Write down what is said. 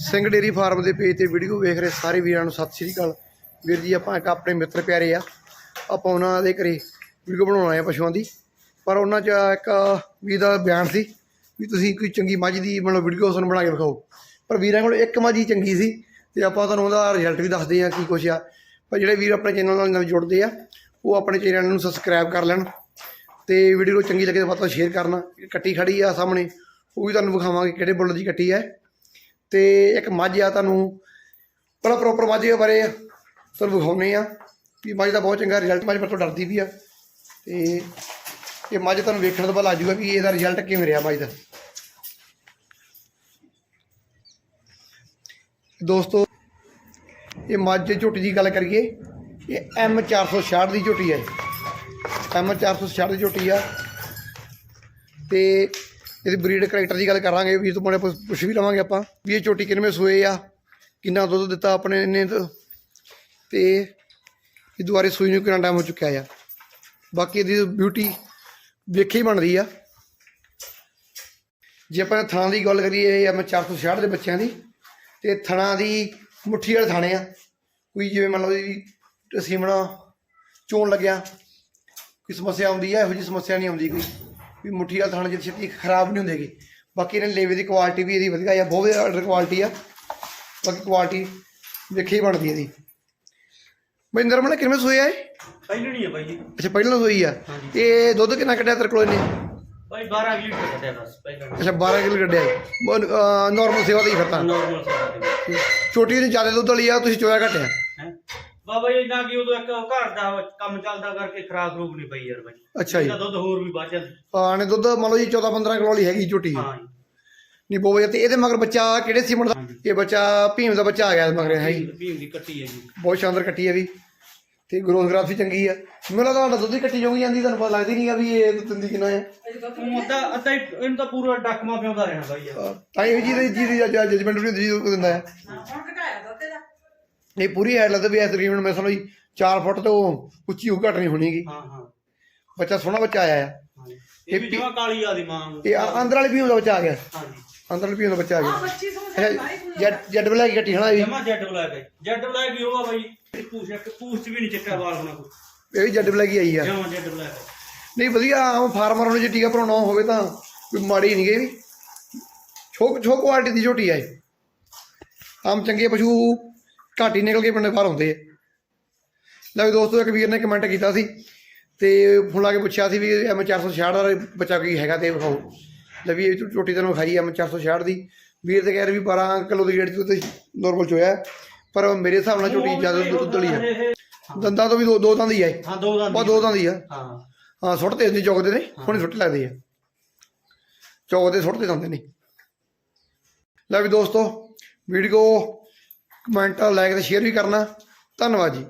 Singh dairy farm ਦੇ page ਤੇ video ਵੇਖ ਰਹੇ ਸਾਰੇ ਵੀਰਾਂ ਨੂੰ ਸਤਿ ਸ਼੍ਰੀ ਅਕਾਲ। ਵੀਰ ਜੀ, ਆਪਾਂ ਇੱਕ ਆਪਣੇ ਮਿੱਤਰ ਪਿਆਰੇ ਆ। ਆਪਾਂ ਉਹਨਾਂ ਦੇ ਘਰੇ ਵੀਡੀਓ ਬਣਾਉਣਾ ਆਏ ਆ ਪਸ਼ੂਆਂ ਦੀ। ਪਰ ਉਹਨਾਂ 'ਚ ਇੱਕ ਵੀ ਦਾ ਬਿਆਨ ਸੀ ਵੀ ਤੁਸੀਂ ਕੋਈ ਚੰਗੀ ਮੱਝ ਦੀ ਮਤਲਬ ਵੀਡੀਓ ਸਾਨੂੰ ਬਣਾ ਕੇ ਵਿਖਾਓ। ਪਰ ਵੀਰਾਂ ਕੋਲ ਇੱਕ ਮੱਝ ਹੀ ਚੰਗੀ ਸੀ ਤੇ ਆਪਾਂ ਤੁਹਾਨੂੰ ਉਹਦਾ ਰਿਜ਼ਲਟ ਵੀ ਦੱਸਦੇ ਆ ਕੀ ਕੁਛ ਆ। ਪਰ ਜਿਹੜੇ ਵੀਰ ਆਪਣੇ ਚੈਨਲ ਨਾਲ ਨਵੇਂ ਜੁੜਦੇ ਆ, ਉਹ ਆਪਣੇ ਚੈਨਲ ਨੂੰ ਸਬਸਕ੍ਰਾਈਬ ਕਰ ਲੈਣ ਤੇ ਵੀਡੀਓ ਨੂੰ ਚੰਗੀ ਲੱਗੇ ਤਾਂ ਵੱਧ ਤੋਂ ਸ਼ੇਅਰ ਕਰਨਾ। ਕੱਟੀ ਖੜੀ ਆ ਸਾਹਮਣੇ, ਉਹ ਵੀ ਤੁਹਾਨੂੰ ਵਿਖਾਵਾਂਗੇ ਕਿਹੜੇ ਬੁੱਲ ਦੀ ਕੱਟੀ ਹੈ। ਤੇ ਇੱਕ ਮੱਝ ਆ ਤੁਹਾਨੂੰ ਬੜਾ ਪ੍ਰੋਪਰ ਮੱਝ ਦੇ ਬਾਰੇ ਤੁਹਾਨੂੰ ਵਿਖਾਉਣੇ ਆ ਵੀ ਮੱਝ ਦਾ ਬਹੁਤ ਚੰਗਾ ਰਿਜ਼ਲਟ ਮੱਝ ਮੇਰੇ ਤੋਂ ਡਰਦੀ ਵੀ ਆ ਤੇ ਇਹ ਮੱਝ ਤੁਹਾਨੂੰ ਵੇਖਣ ਤੋਂ ਬਾਅਦ ਆ ਜਾਊਗਾ ਵੀ ਇਹਦਾ ਰਿਜ਼ਲਟ ਕਿਵੇਂ ਰਿਹਾ ਮੱਝ ਦਾ। ਦੋਸਤੋ, ਇਹ ਮੱਝ ਝੋਟੀ ਦੀ ਗੱਲ ਕਰੀਏ, ਇਹ ਐਮ 466 ਦੀ ਝੋਟੀ ਹੈ ਐਮ 466 ਦੀ ਝੋਟੀ ਆ ਤੇ ਇਹਦੀ ਬਰੀਡ ਕਰੈਕਟਰ ਦੀ ਗੱਲ ਕਰਾਂਗੇ, ਵੀ ਤੋਂ ਪੁੱਛ ਪੁੱਛ ਵੀ ਲਵਾਂਗੇ ਆਪਾਂ, ਵੀ ਇਹ ਚੋਟੀ ਕਿੰਨੇ ਸੂਏ ਆ, ਕਿੰਨਾ ਦੁੱਧ ਦਿੱਤਾ ਆਪਣੇ ਇਹਨੇ ਤੇ- ਤੇ ਇਹ ਦੁਆਰੇ ਸੂਈ ਨੂੰ ਕਿੰਨਾ ਟਾਈਮ ਹੋ ਚੁੱਕਿਆ ਆ। ਬਾਕੀ ਇਹਦੀ ਬਿਊਟੀ ਵੇਖੀ ਹੀ ਬਣਦੀ ਆ। ਜੇ ਆਪਾਂ ਥਾਂ ਦੀ ਗੱਲ ਕਰੀਏ, ਇਹ ਐਮ 466 ਦੇ ਬੱਚਿਆਂ ਦੀ, ਤੇ ਥਣਾ ਦੀ ਮੁੱਠੀ ਵਾਲੇ ਥਾਣੇ ਆ। ਕੋਈ ਜਿਵੇਂ ਮੰਨ ਲਓ ਜੀ ਸੀਮਣਾ ਚੋਣ ਲੱਗਿਆ, ਕੋਈ ਸਮੱਸਿਆ ਆਉਂਦੀ ਆ, ਇਹੋ ਜਿਹੀ ਸਮੱਸਿਆ ਨਹੀਂ ਆਉਂਦੀ ਕੋਈ। ਵੀ ਮੁੱਠੀ ਵਾਲਾ ਥਾਣਾ ਜਿੱਦ ਛੇਤੀ ਖਰਾਬ ਨਹੀਂ ਹੁੰਦੇਗੀ ਬਾਕੀ ਇਹਨੇ ਲੇਵੇ ਦੀ ਕੁਆਲਿਟੀ ਵੀ ਇਹਦੀ ਵਧੀਆ ਆ ਬਹੁਤ ਵਧੀਆ ਆਰਡਰ ਕੁਆਲਿਟੀ ਆ। ਬਾਕੀ ਕੁਆਲਿਟੀ ਵੇਖੀ ਹੀ ਬਣਦੀ ਇਹਦੀ। ਬਈ ਨਰਮਲ ਕਿੰਨੇ ਸੋਏ ਆ ਇਹ? ਪਹਿਲਣੀ ਹੈ ਬਾਈ ਜੀ ਅੱਛਾ ਪਹਿਲਾਂ ਸੋਈ ਆ। ਇਹ ਦੁੱਧ ਕਿੰਨਾ ਕੱਢਿਆ ਤੇਰੇ ਕੋਲ ਇਹਨੇ? ਬਾਈ 12 ਲੀਟਰ ਕੱਢਿਆ ਬਸ ਪਹਿਲਣੀ ਅੱਛਾ 12 ਕਿਲੋ ਕੱਢਿਆ। ਨਾਰਮਲ ਸੇਵਾ ਦੀ ਫਿਰਤਾ ਨਾਰਮਲ ਸੇਵਾ ਦੇ ਛੋਟੀ ਜਿਹੀ ਜ਼ਿਆਦਾ ਦੁੱਧ ਵਾਲੀ ਆ ਤੁਸੀਂ ਚੋਇਆ ਘਟਿਆ। ਹੈ ਬਾਬਾ ਜੀ ਨਾ ਕਿ ਉਦੋਂ ਇੱਕ ਘਰ ਦਾ ਕੰਮ ਚੱਲਦਾ ਕਰਕੇ ਖਰਾਬ ਰੂਪ ਨਹੀਂ ਪਈ ਯਾਰ ਬਾਈ। ਅੱਛਾ ਜੀ। ਇਹਦਾ ਦੁੱਧ ਹੋਰ ਵੀ ਵੱਧ ਜਾਂਦਾ। ਆਣੇ ਦੁੱਧ ਮੰਨ ਲਓ ਜੀ 14 15 ਕਿਲੋ ਵਾਲੀ ਹੈਗੀ ਝੋਟੀ। ਹਾਂ ਜੀ। ਨਹੀਂ ਬੋਵੇ ਤੇ ਇਹਦੇ ਮਗਰ ਬੱਚਾ ਕਿਹੜੇ ਸੀਮਣ ਦਾ? ਇਹ ਬੱਚਾ ਭੀਮ ਦਾ ਬੱਚਾ ਆ ਗਿਆ ਮਗਰ ਹੈ ਜੀ। ਭੀਮ ਦੀ ਕੱਟੀ ਹੈ ਜੀ। ਬਹੁਤ ਸ਼ਾਨਦਾਰ ਕੱਟੀ ਹੈ ਵੀ। ਤੇ ਗਰੋਥ ਗ੍ਰਾਫ ਵੀ ਚੰਗੀ ਆ। ਮੈਨੂੰ ਲੱਗਦਾ ਤੁਹਾਡਾ ਦੁੱਧ ਹੀ ਕੱਟੀ ਜਾਊਗੀ ਜਾਂਦੀ ਤੁਹਾਨੂੰ ਪਤਾ ਲੱਗਦੀ ਨਹੀਂਗਾ ਵੀ ਇਹ ਦੁੱਧ ਦਿੰਦੀ ਕਿੰਨਾ ਆ। ਅੱਧਾ ਅੱਧਾ ਹੀ ਇਹਨੂੰ ਤਾਂ ਪੂਰਾ ਡੱਕਮਾ ਪਿਆਉਂਦਾ ਰਹਿਣਾ ਬਾਈ ਯਾਰ। ਤਾਂ ਇਹ ਜੀ ਦੀ ਜੀ ਦੀ ਜਜਮੈਂਟ ਵੀ ਹੁੰਦੀ ਜੀ ਦਿੰਦਾ ਆ। ਇਹ ਪੂਰੀ ਐਡ ਲੱਗਦਾ ਵੀ ਇਸ ਤਕਰੀਬਨ ਮੈਂ ਸਮਝ 4 ਫੁੱਟ ਤੋਂ ਉੱਚੀ ਉਹ ਘਟ ਨਹੀਂ ਹੋਣੀਗੀ। ਹਾਂ ਹਾਂ। ਬੱਚਾ ਸੋਹਣਾ ਬੱਚਾ ਆਇਆ ਹਾਂ ਜੀ। ਇਹ ਵੀ ਜਮਾ ਕਾਲੀ ਆ ਦੀ ਮਾਂ ਨੂੰ। ਇਹ ਆ- ਅੰਦਰ ਵਾਲੇ ਭੀਮ ਦਾ ਬੱਚਾ ਆ ਗਿਆ। ਹਾਂ ਜੀ ਅੰਦਰ ਵਾਲੇ ਭੀਮ ਦਾ ਬੱਚਾ ਆ ਗਿਆ। ਅੱਛਾ ਜੱਟ ਜੱਟ ਬਲੈਕ ਕੱਟੀ ਹਨਾ ਇਹ। ਵੀ? ਜਮਾ ਜੈਡ ਬਲੈਕ ਹੈ ਜੈਡ ਬਲੈਕ ਹੀ ਹੋਗਾ ਬਾਈ ਇਹ ਪੂਛ ਇੱਕ ਪੂਛ ਚ ਵੀ ਨਹੀਂ ਚਿੱਟਾ ਵਾਲ ਹੋਣਾ ਕੋਈ। ਇਹ ਵੀ ਜੱਟ ਬਲੈਕ ਹੀ ਆਈ ਆ। ਜਮਾ ਜੈਡ ਬਲੈਕ ਹੈ ਨਹੀਂ ਵਧੀਆ ਆਮ ਫਾਰਮਰ ਨੂੰ ਜੇ ਟੀਕਾ ਭਰਾਉਣਾ ਹੋਵੇ ਤਾਂ ਕੋਈ ਮਾੜੀ ਨਹੀਂ ਗਈ ਵੀ ਛੋਕ ਛੋਕ ਕੁਆਲਿਟੀ ਦੀ ਝੋਟੀ ਆ ਇਹ। ਆਮ ਚੰਗੇ ਪਸ਼ੂ ਘੱਟ ਹੀ ਨਿਕਲ ਕੇ ਪਿੰਡ ਬਾਹਰ ਆਉਂਦੇ ਆ। ਲੈ ਵੀ ਦੋਸਤੋ ਇੱਕ ਵੀਰ ਨੇ ਕਮੈਂਟ ਕੀਤਾ ਸੀ ਤੇ ਫੋਨ ਲਾ ਕੇ ਪੁੱਛਿਆ ਸੀ ਵੀ ਐਮ 466 ਦਾ ਬੱਚਾ ਕੋਈ ਹੈਗਾ ਤੇ ਵਿਖਾਓ। ਲੈ ਵੀ ਇਹ ਝੋਟੀ ਤੈਨੂੰ ਵਿਖਾਈ ਐਮ 466 ਦੀ। ਵੀਰ ਤੇ ਕਹਿ ਰਹੇ ਵੀ 12 ਕਿਲੋ ਦੀ ਰੇਟ ਤੇ ਨੋਰਮਲ ਚੋਇਆ ਪਰ ਮੇਰੇ ਹਿਸਾਬ ਨਾਲ ਝੋਟੀ ਜ਼ਿਆਦਾ ਦੁੱਧ ਵਾਲੀ ਹੈ ਦੰਦਾਂ ਤੋਂ ਵੀ ਦੋ ਦੋ ਦੰਦ ਹੀ ਹੈ ਹਾਂ ਦੋ ਦੰਦ ਦੋ ਦੰਦ ਹੀ ਆ। ਹਾਂ। ਹਾਂ ਸੁੱਟਦੇ ਹੁੰਦੇ ਚੌਕਦੇ ਨੇ ਹੁਣੇ ਸੁੱਟ ਲੱਗਦੇ ਆ। ਚੌਕਦੇ ਸੁੱਟਦੇ ਜਾਂਦੇ ਨੇ। ਲੈ ਵੀ ਦੋਸਤੋ ਵੀਡੀਓ ਕਮੈਂਟ ਲਾਈਕ ਤੇ ਸ਼ੇਅਰ ਵੀ ਕਰਨਾ। ਧੰਨਵਾਦ ਜੀ।